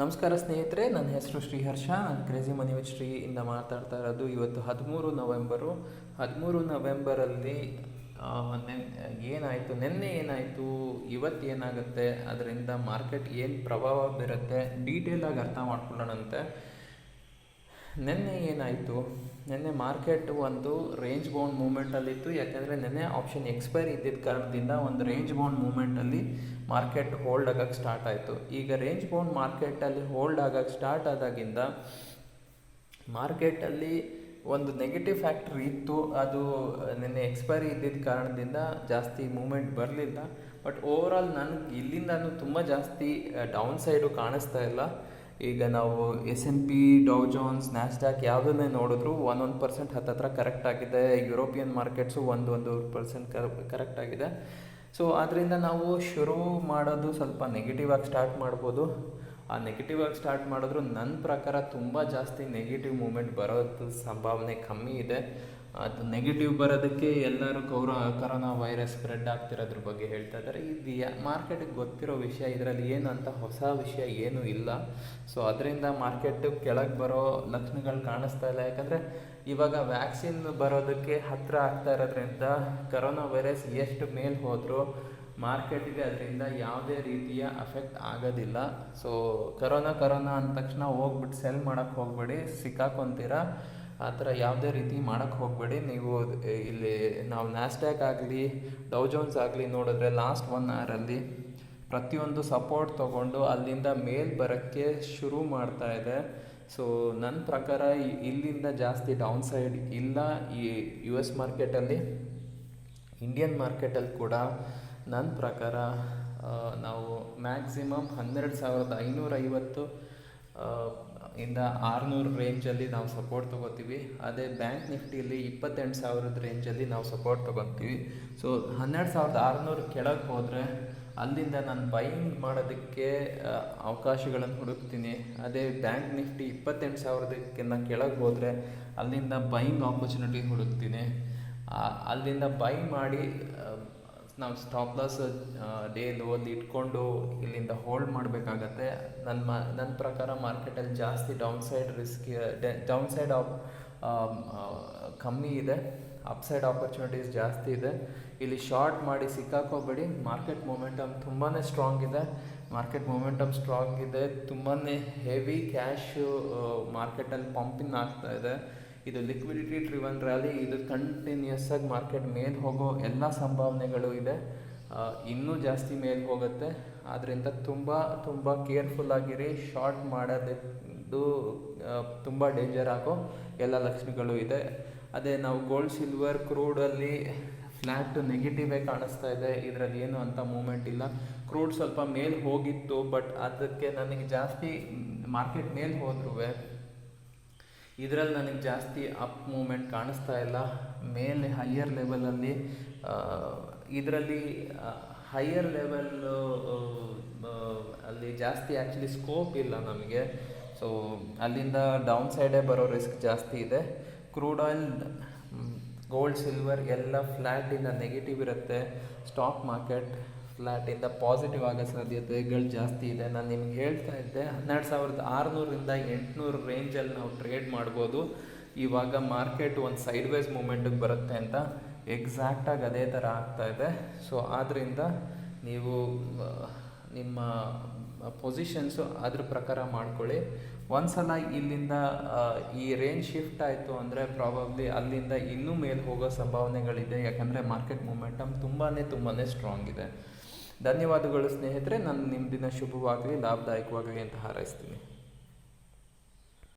ನಮಸ್ಕಾರ ಸ್ನೇಹಿತರೆ, ನನ್ನ ಹೆಸರು ಶ್ರೀಹರ್ಷ ನಾನು ಕ್ರೇಜಿ ಮನಿ ವಿತ್ ಇಂದ ಮಾತಾಡ್ತಾ ಇರೋದು ಇವತ್ತು ಹದಿಮೂರು ನವೆಂಬರು. ಹದಿಮೂರು ನವೆಂಬರಲ್ಲಿ ನೆನ್, ಏನಾಯಿತು, ನಿನ್ನೆ ಏನಾಯಿತು, ಇವತ್ತು ಏನಾಗುತ್ತೆ, ಅದರಿಂದ ಮಾರ್ಕೆಟ್ ಏನು ಪ್ರಭಾವ ಬೀರುತ್ತೆ ಡೀಟೇಲಾಗಿ ಅರ್ಥ ಮಾಡ್ಕೊಳ್ಳೋಣಂತೆ. ನಿನ್ನೆ ಏನಾಯಿತು? ನಿನ್ನೆ ಮಾರ್ಕೆಟ್ ಒಂದು ರೇಂಜ್ ಬೌಂಡ್ ಮೂಮೆಂಟಲ್ಲಿತ್ತು ಯಾಕೆಂದರೆ ನಿನ್ನೆ ಆಪ್ಷನ್ ಎಕ್ಸ್ಪೈರ್ ಇದ್ದಿದ್ದ ಕಾರಣದಿಂದ ಒಂದು ರೇಂಜ್ ಬೌಂಡ್ ಮೂಮೆಂಟಲ್ಲಿ ಮಾರ್ಕೆಟ್ ಹೋಲ್ಡ್ ಆಗೋಕ್ಕೆ ಸ್ಟಾರ್ಟ್ ಆಯಿತು. ಈಗ ರೇಂಜ್ ಬೌಂಡ್ ಮಾರ್ಕೆಟಲ್ಲಿ ಹೋಲ್ಡ್ ಆಗೋಕ್ಕೆ ಸ್ಟಾರ್ಟ್ ಆದಾಗಿಂದ ಮಾರ್ಕೆಟಲ್ಲಿ ಒಂದು ನೆಗೆಟಿವ್ ಫ್ಯಾಕ್ಟ್ರ್ ಇತ್ತು. ಅದು ನಿನ್ನೆ ಎಕ್ಸ್ಪೈರಿ ಇದ್ದಿದ್ದ ಕಾರಣದಿಂದ ಜಾಸ್ತಿ ಮೂಮೆಂಟ್ ಬರಲಿಲ್ಲ. ಬಟ್ ಓವರಾಲ್ ನನಗೆ ಇಲ್ಲಿಂದನೂ ತುಂಬ ಜಾಸ್ತಿ ಡೌನ್ ಸೈಡು ಕಾಣಿಸ್ತಾ ಇಲ್ಲ. ಈಗ ನಾವು S and P Dow Jones Nasdaq ಯಾವುದನ್ನೇ ನೋಡಿದ್ರು ಒಂದೊಂದು ಪರ್ಸೆಂಟ್ ಹತ್ತತ್ರ ಕರೆಕ್ಟ್ ಆಗಿದೆ. ಯುರೋಪಿಯನ್ ಮಾರ್ಕೆಟ್ಸು ಒಂದು ಒಂದು ಪರ್ಸೆಂಟ್ ಕರೆಕ್ಟ್ ಆಗಿದೆ. ಸೊ ಆದ್ದರಿಂದ ನಾವು ಶುರು ಮಾಡೋದು ಸ್ವಲ್ಪ ನೆಗೆಟಿವ್ ಆಗಿ ಸ್ಟಾರ್ಟ್ ಮಾಡ್ಬೋದು. ಆ ನೆಗೆಟಿವ್ ಆಗಿ ಸ್ಟಾರ್ಟ್ ಮಾಡಿದ್ರು ನನ್ನ ಪ್ರಕಾರ ತುಂಬ ಜಾಸ್ತಿ ನೆಗೆಟಿವ್ ಮೂಮೆಂಟ್ ಬರೋದು ಸಂಭಾವನೆ ಕಮ್ಮಿ ಇದೆ. ಅದು ನೆಗೆಟಿವ್ ಬರೋದಕ್ಕೆ ಎಲ್ಲರೂ ಕೌರ ಕರೋನಾ ವೈರಸ್ ಸ್ಪ್ರೆಡ್ ಆಗ್ತಿರೋದ್ರ ಬಗ್ಗೆ ಹೇಳ್ತಾ ಇದ್ದಾರೆ. ಇದು ಯಾ ಮಾರ್ಕೆಟಿಗೆ ಗೊತ್ತಿರೋ ವಿಷಯ ಇದರಲ್ಲಿ ಏನು ಅಂತ ಹೊಸ ವಿಷಯ ಏನೂ ಇಲ್ಲ. ಸೊ ಅದರಿಂದ ಮಾರ್ಕೆಟ್ ಕೆಳಗೆ ಬರೋ ಲಕ್ಷಣಗಳು ಕಾಣಿಸ್ತಾ ಇಲ್ಲ. ಯಾಕಂದರೆ ಇವಾಗ ವ್ಯಾಕ್ಸಿನ್ ಬರೋದಕ್ಕೆ ಹತ್ತಿರ ಆಗ್ತಾ ಇರೋದ್ರಿಂದ ಕರೋನಾ ವೈರಸ್ ಎಷ್ಟು ಮೇಲೆ ಹೋದರೂ ಮಾರ್ಕೆಟ್ಗೆ ಅದರಿಂದ ಯಾವುದೇ ರೀತಿಯ ಅಫೆಕ್ಟ್ ಆಗೋದಿಲ್ಲ. ಸೊ ಕರೋನಾ ಕರೋನಾ ಅಂದ ತಕ್ಷಣ ಹೋಗ್ಬಿಟ್ಟು ಸೆಲ್ ಮಾಡೋಕ್ಕೆ ಹೋಗಬೇಡಿ, ಸಿಕ್ಕಾಕೊಂತೀರ? ಆ ಥರ ಯಾವುದೇ ರೀತಿ ಮಾಡೋಕ್ಕೆ ಹೋಗಬೇಡಿ. ನೀವು ಇಲ್ಲಿ ನಾವು ನ್ಯಾಸ್ಟ್ಯಾಕ್ ಆಗಲಿ ಡೌಜೋನ್ಸ್ ಆಗಲಿ ನೋಡಿದ್ರೆ ಲಾಸ್ಟ್ ಒನ್ ಅವರಲ್ಲಿ ಪ್ರತಿಯೊಂದು ಸಪೋರ್ಟ್ ತೊಗೊಂಡು ಅಲ್ಲಿಂದ ಮೇಲ್ ಬರೋಕ್ಕೆ ಶುರು ಮಾಡ್ತಾ ಇದೆ. ಸೊ ನನ್ನ ಪ್ರಕಾರ ಇಲ್ಲಿಂದ ಜಾಸ್ತಿ ಡೌನ್ ಸೈಡ್ ಇಲ್ಲ ಈ ಯು ಎಸ್ ಮಾರ್ಕೆಟಲ್ಲಿ ಇಂಡಿಯನ್ ಮಾರ್ಕೆಟಲ್ಲಿ ಕೂಡ ನನ್ನ ಪ್ರಕಾರ ನಾವು ಮ್ಯಾಕ್ಸಿಮಮ್ ಹನ್ನೆರಡು ಸಾವಿರದ ಐನೂರೈವತ್ತು ಇಂದ ಆರುನೂರು ರೇಂಜಲ್ಲಿ ನಾವು ಸಪೋರ್ಟ್ ತೊಗೋತೀವಿ. ಅದೇ ಬ್ಯಾಂಕ್ ನಿಫ್ಟಿಯಲ್ಲಿ ಇಪ್ಪತ್ತೆಂಟು ಸಾವಿರದ ರೇಂಜಲ್ಲಿ ನಾವು ಸಪೋರ್ಟ್ ತೊಗೊತೀವಿ. ಸೊ ಹನ್ನೆರಡು ಸಾವಿರದ ಆರುನೂರು ಕೆಳಗೆ ಹೋದರೆ, ಅಲ್ಲಿಂದ ನಾನು ಬೈಯಿಂಗ್ ಮಾಡೋದಕ್ಕೆ ಅವಕಾಶಗಳನ್ನು ಹುಡುಕ್ತೀನಿ. ಅದೇ ಬ್ಯಾಂಕ್ ನಿಫ್ಟಿ ಇಪ್ಪತ್ತೆಂಟು ಸಾವಿರದಕ್ಕಿಂತ ಕೆಳಗೆ ಹೋದರೆ, ಅಲ್ಲಿಂದ ಬೈಯಿಂಗ್ ಆಪರ್ಚುನಿಟಿ ಹುಡುಕ್ತೀನಿ. ಅಲ್ಲಿಂದ ಬೈ ಮಾಡಿ ನಾವು ಸ್ಟಾಪ್ ಲಾಸ್ ಡೇ ಲೋಲ್ಲಿ ಇಟ್ಕೊಂಡು ಇಲ್ಲಿಂದ ಹೋಲ್ಡ್ ಮಾಡಬೇಕಾಗತ್ತೆ. ನನ್ನ ಮ ನನ್ನ ಪ್ರಕಾರ ಮಾರ್ಕೆಟಲ್ಲಿ ಜಾಸ್ತಿ downside risk downside ಆಪ್ ಕಮ್ಮಿ ಇದೆ. ಅಪ್ಸೈಡ್ ಆಪರ್ಚುನಿಟೀಸ್ ಜಾಸ್ತಿ ಇದೆ. ಇಲ್ಲಿ ಶಾರ್ಟ್ ಮಾಡಿ ಸಿಕ್ಕಾಕೋಬೇಡಿ. ಮಾರ್ಕೆಟ್ ಮೊಮೆಂಟಮ್ ತುಂಬಾ ಸ್ಟ್ರಾಂಗ್ ಇದೆ. ಮಾರ್ಕೆಟ್ ಮೊಮೆಂಟಮ್ ಸ್ಟ್ರಾಂಗ್ ಇದೆ. ತುಂಬಾ ಹೆವಿ ಕ್ಯಾಶು ಮಾರ್ಕೆಟಲ್ಲಿ ಪಂಪಿಂಗ್ ಆಗ್ತಾ ಇದೆ. ಇದು ಲಿಕ್ವಿಡಿಟಿ ಡ್ರಿವನ್ ರ್ಯಾಲಿ ಇದು ಕಂಟಿನ್ಯೂಸ್ ಆಗಿ ಮಾರ್ಕೆಟ್ ಮೇಲೆ ಹೋಗೋ ಎಲ್ಲ ಸಂಭಾವನೆಗಳು ಇದೆ. ಇನ್ನೂ ಜಾಸ್ತಿ ಮೇಲೆ ಹೋಗುತ್ತೆ. ಆದ್ದರಿಂದ ತುಂಬ ತುಂಬ ಕೇರ್ಫುಲ್ ಆಗಿರಿ. ಶಾರ್ಟ್ ಮಾಡೋದು ತುಂಬ ಡೇಂಜರ್ ಆಗೋ ಎಲ್ಲ ಲಕ್ಷಣಗಳು ಇದೆ. ಅದೇ ನಾವು ಗೋಲ್ಡ್ ಸಿಲ್ವರ್ ಕ್ರೂಡಲ್ಲಿ ಫ್ಲ್ಯಾಟ್ ನೆಗೆಟಿವೇ ಕಾಣಿಸ್ತಾ ಇದೆ. ಇದರಲ್ಲಿ ಏನು ಅಂತ ಮೂಮೆಂಟ್ ಇಲ್ಲ. ಕ್ರೂಡ್ ಸ್ವಲ್ಪ ಮೇಲೆ ಹೋಗಿತ್ತು ಬಟ್ ಅದಕ್ಕೆ ನನಗೆ ಜಾಸ್ತಿ ಮಾರ್ಕೆಟ್ ಮೇಲೆ ಹೋದ್ರೂ ಇದರಲ್ಲಿ ನನಗೆ ಜಾಸ್ತಿ ಅಪ್ ಮೂಮೆಂಟ್ ಕಾಣಿಸ್ತಾ ಇಲ್ಲ. ಮೇಲೆ ಹೈಯರ್ ಲೆವೆಲಲ್ಲಿ ಇದರಲ್ಲಿ ಹೈಯರ್ ಲೆವೆಲ್ಲು ಅಲ್ಲಿ ಜಾಸ್ತಿ ಆ್ಯಕ್ಚುಲಿ ಸ್ಕೋಪ್ ಇಲ್ಲ ನಮಗೆ. ಸೊ ಅಲ್ಲಿಂದ ಡೌನ್ ಸೈಡೇ ಬರೋ ರಿಸ್ಕ್ ಜಾಸ್ತಿ ಇದೆ. ಕ್ರೂಡ್ ಆಯಿಲ್ ಗೋಲ್ಡ್ ಸಿಲ್ವರ್ ಎಲ್ಲ ಫ್ಲ್ಯಾಟಿಂದ ನೆಗೆಟಿವ್ ಇರುತ್ತೆ. ಸ್ಟಾಕ್ ಮಾರ್ಕೆಟ್ ಫ್ಲ್ಯಾಟಿಂದ ಪಾಸಿಟಿವ್ ಆಗೋ ಸಾಧ್ಯತೆಗಳು ಜಾಸ್ತಿ ಇದೆ. ನಾನು ನಿಮ್ಗೆ ಹೇಳ್ತಾ ಇದ್ದೆ, ಹನ್ನೆರಡು ಸಾವಿರದ ಆರುನೂರಿಂದ ಎಂಟುನೂರು ರೇಂಜಲ್ಲಿ ನಾವು ಟ್ರೇಡ್ ಮಾಡ್ಬೋದು. ಇವಾಗ ಮಾರ್ಕೆಟ್ ಒಂದು ಸೈಡ್ ವೈಸ್ ಮೂಮೆಂಟಿಗೆ ಬರುತ್ತೆ ಅಂತ ಎಕ್ಸಾಕ್ಟಾಗಿ ಅದೇ ಥರ ಆಗ್ತಾ ಇದೆ. ಸೊ ಆದ್ದರಿಂದ ನೀವು ನಿಮ್ಮ ಪೊಸಿಷನ್ಸು ಅದ್ರ ಪ್ರಕಾರ ಮಾಡ್ಕೊಳ್ಳಿ. ಒಂದ್ಸಲ ಇಲ್ಲಿಂದ ಈ ರೇಂಜ್ ಶಿಫ್ಟ್ ಆಯಿತು ಅಂದರೆ ಪ್ರಾಬಬ್ಲಿ ಅಲ್ಲಿಂದ ಇನ್ನೂ ಮೇಲೆ ಹೋಗೋ ಸಂಭಾವನೆಗಳಿದೆ. ಯಾಕಂದರೆ ಮಾರ್ಕೆಟ್ ಮೂಮೆಂಟಮ್ ತುಂಬಾ ತುಂಬಾ ಸ್ಟ್ರಾಂಗ್ ಇದೆ. ಧನ್ಯವಾದಗಳು ಸ್ನೇಹಿತರೆ. ನಾನು ನಿಮ್ಮ ದಿನ ಶುಭವಾಗಲಿ ಲಾಭದಾಯಕವಾಗಲಿ ಅಂತ ಹಾರೈಸ್ತೀನಿ.